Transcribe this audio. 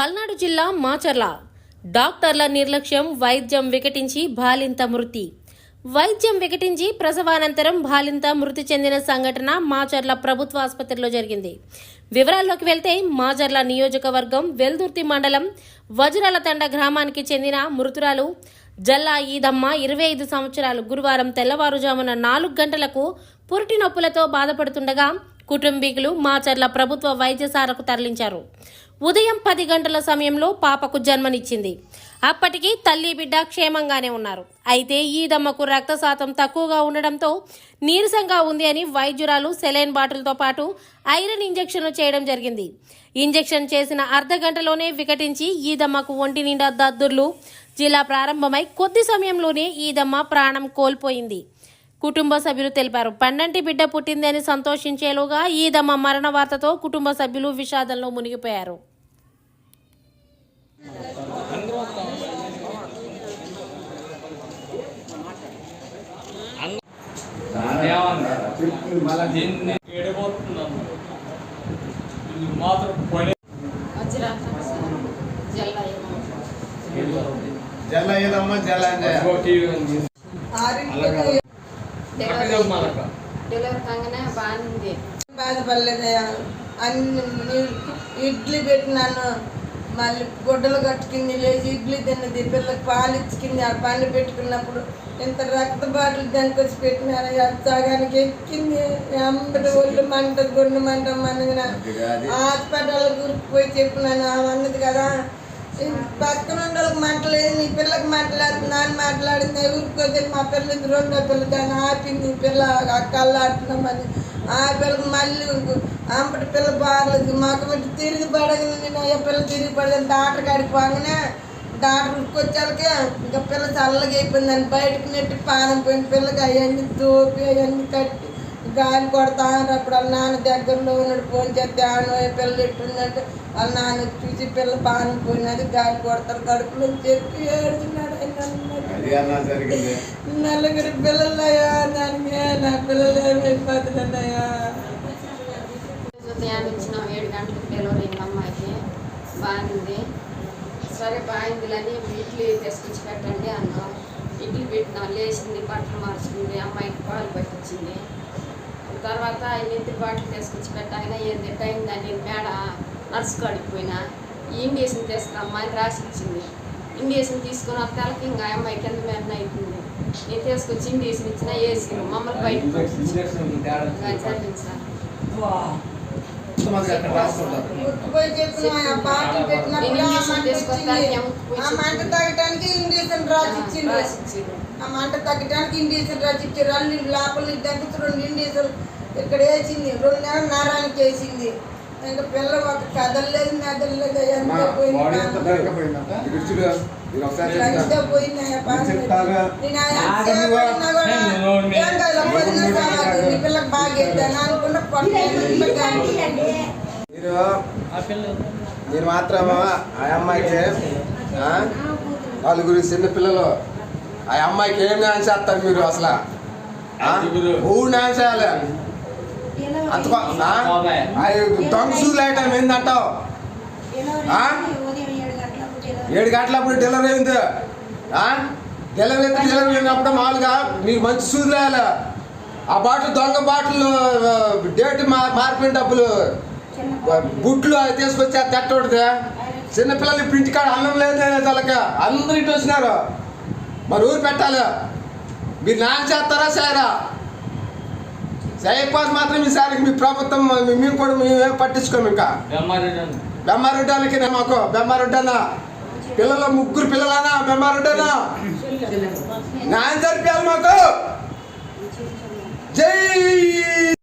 పల్నాడు జిల్లా మాచర్ల. డాక్టర్ల నిర్లక్ష్యం వైద్యం వికటించి బాలింత మృతి. వైద్యం వికటించి ప్రసవానంతరం బాలింత మృతి చెందిన సంఘటన మాచర్ల ప్రభుత్వ ఆసుపత్రిలో జరిగింది. వివరాల్లోకి వెళ్తే మాచర్ల నియోజకవర్గం వెల్దుర్తి మండలం వజ్రాల తండ గ్రామానికి చెందిన మృతురాలు జల్లా ఈదమ్మ ఇరవై ఐదు సంవత్సరాలు గురువారం తెల్లవారుజామున నాలుగు గంటలకు పురిటి నొప్పులతో బాధపడుతుండగా కుటుంబీకులు మాచర్ల ప్రభుత్వ వైద్యశాలకు తరలించారు. ఉదయం పది గంటల సమయంలో పాపకు జన్మనిచ్చింది. అప్పటికి తల్లి బిడ్డ క్షేమంగానే ఉన్నారు. అయితే ఈదమ్మకు రక్తశాతం తక్కువగా ఉండడంతో నీరసంగా ఉంది అని వైద్యురాలు సెలైన్ బాటిల్తో పాటు ఐరన్ ఇంజెక్షన్లు చేయడం జరిగింది. ఇంజెక్షన్ చేసిన అర్ధ గంటలోనే వికటించి ఈదమ్మకు ఒంటి నిండా దద్దుర్లు జిల్లా ప్రారంభమై కొద్ది సమయంలోనే ఈదమ్మ ప్రాణం కోల్పోయింది. కుటుంబ సభ్యులు తెలిపారు. పన్నంటి బిడ్డ పుట్టిందని సంతోషించేలోగా ఈదమ్మ మరణ వార్తతో కుటుంబ సభ్యులు విషాదంలో మునిగిపోయారు. జల్ల ఏదమ్మా డెలివరీ కాగానే బాగుంది బాధపడలేదయ్యా. అన్ని ఇడ్లీ పెట్టినాను మళ్ళీ గుడ్డలు కట్టుకుంది లేచి ఇడ్లీ తిన్నది పిల్లకి పాలు ఇచ్చుకుంది ఆ పని పెట్టుకున్నప్పుడు ఇంత రక్త బాటలు దానికి వచ్చి పెట్టినారయ్యా సగానికి ఎక్కింది. అంబటి ఒళ్ళు మంట గుండె మంట మనగిన హాస్పిటల్ గురికిపోయి చెప్పినాను ఆమె అన్నది కదా. పక్కన ఉండోళ్ళకి మాట్లాడేది నీ పిల్లకి మాట్లాడుతుంది నాన్న మాట్లాడింది ఊరుకోతే మా పిల్ల ఇది రెండో పిల్ల దాన్ని ఆపింది. పిల్ల ఆ పిల్లకి మళ్ళీ అంపటి పిల్ల బాగలేదు మాకు పెట్టి తిరిగి పడగలి నేను అయ్యా పిల్ల తిరిగి పడలేదు డాక్టర్ కాడికి పోగానే డాక్టర్ వచ్చాకే ఇంకా పిల్ల చల్లగా అయిపోయింది అని బయటకు నెట్టి పానం పోయిన పిల్లకి అవన్నీ తోపి అవన్నీ కట్టి గాలి కొడతాను అప్పుడు వాళ్ళ నాన్న దగ్గరలో ఉన్నాడు ఫోన్ చేస్తే ఆను పిల్ల ఎట్టుందంటే వాళ్ళ నాన్న చూసి పిల్ల పానం పోయినది గాలి కొడతారు కడుపులో అని చెప్పి ఏడుతున్నాడు నలుగురు పిల్లలయ్యా దానికి నా పిల్లలు ఏమైపోతున్నాయా ఉదయాన్నే వచ్చినాం ఏడు గంటలకు డెలివరీ అయింది అమ్మాయికి. బాగుంది. సరే బాగుందిలని ఇడ్లీ తీసుకొచ్చి పెట్టండి అన్నాం ఇడ్లీ పెట్టినాం లేచింది బట్టలు మార్చుకుంది అమ్మాయికి పాలు పట్టించింది. తర్వాత ఆయన ఎత్తి బాటిల్ తీసుకొచ్చి పెట్టాక ఏంది టైం దాన్ని మేడ నర్సు కాడికి పోయినా. ఈ ఇండియేషన్ తీసుకురమ్మా అని రాసి ఇచ్చింది. ఇండియేషన్ తీసుకుని వస్తాలకి ఇంకా ఆ అమ్మాయి కింద మీద అవుతుంది నేను తీసుకొచ్చి ఇండియేషన్ ఇచ్చిన వేసి మమ్మల్ని బయటకు జరిగింది సార్ కొంతమంది అక్కడ రాసుకుంటారు ఉట్టుపోయి చెప్పిన ఆ బాటిల్ పెట్టినప్పుడు ఆ మంట ఇచ్చింది. ఆ మంట తగ్గటానికి ఇండియన్ ఇచ్చింది రాసిచ్చింది ఆ మంట తగ్గటానికి ఇండియన్ రాసి ఇచ్చారు. అల్లి లోపల దగ్గర రెండు ఇండియన్ ఇక్కడ వేసింది. రెండు నెలలు నరానికి వేసింది. ఇంకా పిల్ల ఒక కదలలేదు మెదలలేదు ఎంత పోయింది ఒకసారి. చెప్తాగా. మీరు మీరు మాత్రం ఆ అమ్మాయికి ఆ? నలుగురు చిన్న పిల్లలు ఆ అమ్మాయికి ఏం న్యాయం చేస్తారు మీరు అసలు ఆ? ఊరు న్యాయం చేయాలి అంత దొంగ సూదులు ఐటమ్ ఏందంటావు ఆ? ఏడు గంటలప్పుడు డెలివరీ అయింది? డెలివరీ అయితే డెలివరీ అయినప్పుడు మామూలుగా మీరు మంచి వేయాలి? ఆ బాటిల్ దొంగ బాటిల్ డేట్ మార్పిన డబ్బులు బుట్లు అవి తీసుకొచ్చి అది తట్టకూడదు చిన్నపిల్లలు ఇప్పుడు ఇంటికాడ అన్నం లేదు వాళ్ళకి అందరూ ఇటు వచ్చినారు. మరి ఊరు పెట్టాలి. మీరు నాన్న చేస్తారా చేయరా? చేయకపోతే మాత్రం ఈసారి మీ ప్రభుత్వం మేము కూడా మేమేం పట్టించుకోము ఇంకా. బెమ్మారెడ్డి బెమ్మారుడ్డానికి మాకు బెమ్మారుడ్డనా పిల్లలు ముగ్గురు పిల్లలనా? బెమ్మారుడ్డనా న్యాయం జరిపాలి మాకు. జై